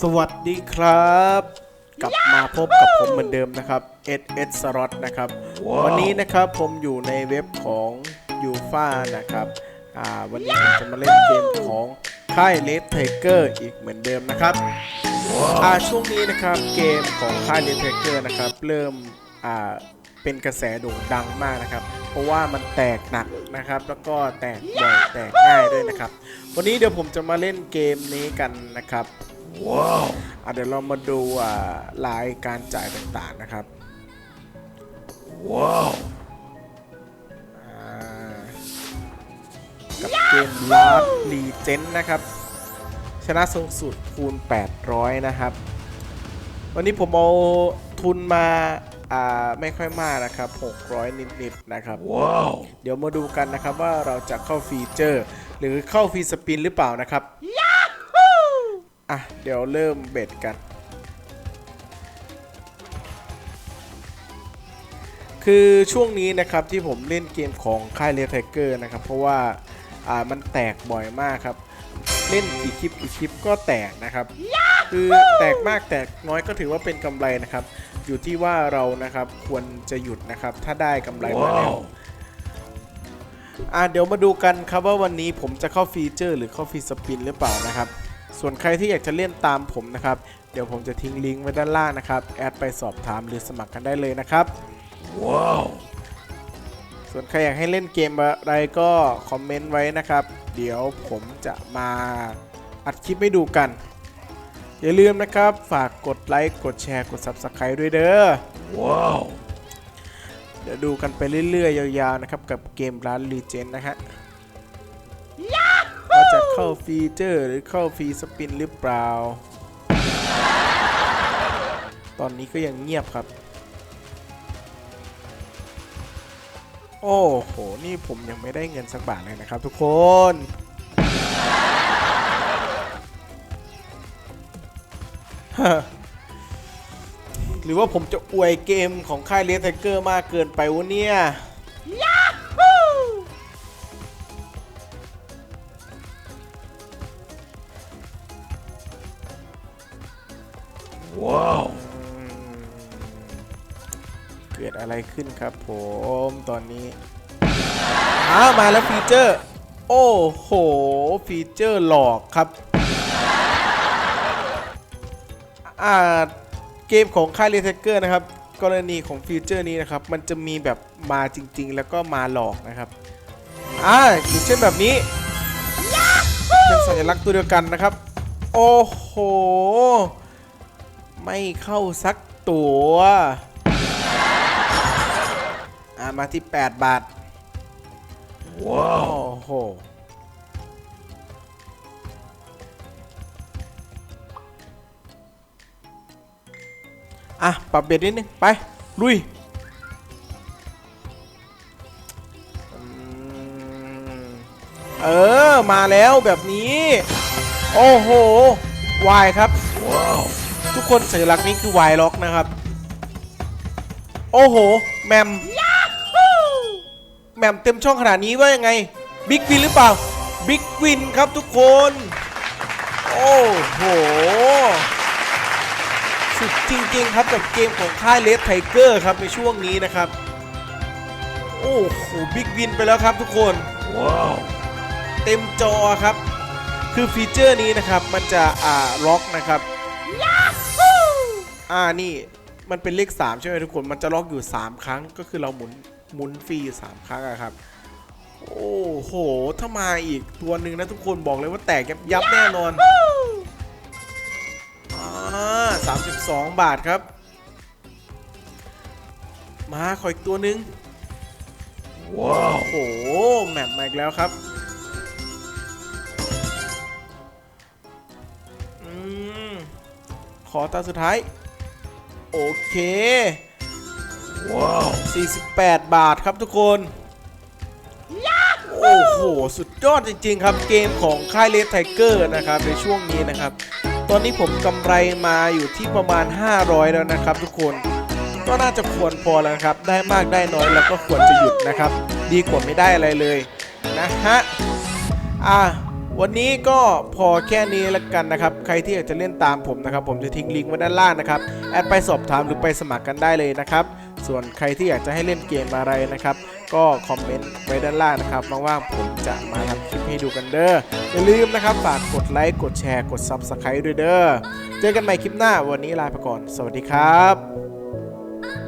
สวัสดีครับ กลับมาพบกับผมเหมือนเดิมนะครับ SS Slot นะครับ วันนี้นะครับผมอยู่ในเว็บของยูฟานะครับอ่าวันนี้ผมจะมาเล่นเกมของค่ายเลดไทเกอร์อีกเหมือนเดิมนะครับอ่าช่วงนี้นะครับเกมของค่ายเลดไทเกอร์นะครับเริ่มอ่าเป็นกระแสโด่งดังมากนะครับ เพราะว่ามันแตกหนักนะครับ แล้วก็แตกบ่อยแตกง่ายด้วยนะครับ วันนี้เดี๋ยวผมจะมาเล่นเกมนี้กันนะครับ อะเดี๋ยวเรามาดูอ่าลายการจ่ายต่างๆนะครับ ว้าวกับเกมลาร์ลีเจนนะครับ ชนะสูงสุดคูณ 800 นะครับ วันนี้ผมเอาทุนมาอ่าไม่ค่อยมากนะครับ 600 นิดๆนะครับ ว้าว เดี๋ยวมาดูกันนะครับว่าเราจะเข้าฟีเจอร์ หรือเข้าฟรีสปินหรือเปล่านะครับ อะ เดี๋ยวเริ่มเบ็ดกัน คือช่วงนี้นะครับที่ผมเล่นเกมของค่ายเล t ไทเกอร์นะครับ เพราะว่าอ่ามันแตกบ่อยมากครับ เล่นกี่คลิปกี่คลิปก็แตกนะครับ คือแตกมากแตกน้อยก็ถือว่าเป็นกำไรนะครับ อยู่ที่ว่าเรานะครับควรจะหยุดนะครับ ถ้าได้กำไรมาแล้วอะเดี๋ยวมาดูกันครับว่าวันนี้ผมจะเข้าฟีเจอร์ หรือเข้าฟรีสปินหรือเปล่านะครับ ส่วนใครที่อยากจะเล่นตามผมนะครับ เดี๋ยวผมจะทิ้งลิงก์ไว้ด้านล่างนะครับ แอดไปสอบถามหรือสมัครกันได้เลยนะครับว้าวส่วนใครอยากให้เล่นเกมอะไรก็คอมเมนต์ไว้นะครับ เดี๋ยวผมจะมาอัดคลิปให้ดูกัน อย่าลืมนะครับ ฝากกดไลค์กดแชร์กด Subscribe ด้วยเด้อว้าวเดี๋ยวดูกันไปเรื่อยๆ ยาวๆนะครับ กับเกมร้านรีเจนนะฮะว่า จะเข้าฟีเจอร์หรือเข้าฟรีสปินหรือเปล่า ตอนนี้ก็ยังเงียบครับ โอ้โห นี่ผมยังไม่ได้เงินสักบาทเลยนะครับทุกคน หรือว่าผมจะอวยเกมของค่ายเลสไทเกอร์มากเกินไปวะเนี่ย ว้าวเกิดอะไรขึ้นครับผมตอนนี้อ้าวมาแล้วฟีเจอร์ โอ้โห ฟีเจอร์หลอกครับอ่าเกมของค่ายเลเทเกอร์นะครับ กรณีของฟีเจอร์นี้นะครับ มันจะมีแบบมาจริง ๆ แล้วก็มาหลอกนะครับอ่าอย่างเช่นแบบนี้เป็นสัญลักษณ์ตัวเดียวกันนะครับ โอ้โห ไม่เข้าสักตัวอ่ามาที่ 8 บาท ว้าวโอ้โหอะ ปรับเบ็ดนิดนึง ไป ลุยอืมเออ มาแล้วแบบนี้ โอ้โห วายครับ ทุกคนสัญลักษณ์นี้คือวายล็อกนะครับ โอ้โห แมมแมมเต็มช่องขนาดนี้ว่ายังไง บิ๊กวินหรือเปล่า บิ๊กวินครับทุกคน โอ้โห สุดจริง ๆ ครับกับเกมของค่ายเลสไทเกอร์ครับในช่วงนี้นะครับ โอ้โห บิ๊กวินไปแล้วครับทุกคน ว้าว เต็มจอครับ คือฟีเจอร์นี้นะครับ มันจะอ่าล็อกนะครับ อ่านี่มันเป็นเลข 3 ใช่ไหมทุกคน มันจะล็อกอยู่ 3 ครั้ง ก็คือเราหมุนหมุนฟรี3ครั้งอะครับ โอ้โห ถ้ามาอีกตัวหนึ่งนะทุกคนบอกเลยว่าแตกยับยับแน่นอนอ่าสามสิบสองบาทครับ มาขออีกตัวหนึ่งว้าวโอ้โหแมปมาอีกแล้วครับอืมขอตาสุดท้าย โอเคว้าว48 บาทครับทุกคนโอ้โห สุดยอดจริง ๆ ครับเกมของค่ายเลสไทเกอร์นะครับในช่วงนี้นะครับ ตอนนี้ผมกำไรมาอยู่ที่ประมาณ 500 แล้วนะครับทุกคนก็น่าจะควรพอแล้วนะครับ ได้มากได้น้อยแล้วก็ควรจะหยุดนะครับ ดีกว่าไม่ได้อะไรเลยนะฮะอะ วันนี้ก็พอแค่นี้ละกันนะครับ ใครที่อยากจะเล่นตามผมนะครับ ผมจะทิ้งลิงก์ไว้ด้านล่างนะครับ แอดไปสอบถามหรือไปสมัครกันได้เลยนะครับ ส่วนใครที่อยากจะให้เล่นเกมอะไรนะครับ ก็คอมเมนต์ไว้ด้านล่างนะครับว่างๆผมจะมาทำคลิปให้ดูกันเด้อ อย่าลืมนะครับฝากกดไลค์ กดแชร์ กด Subscribe ด้วยเด้อ เจอกันใหม่คลิปหน้า วันนี้ลาไปก่อน สวัสดีครับ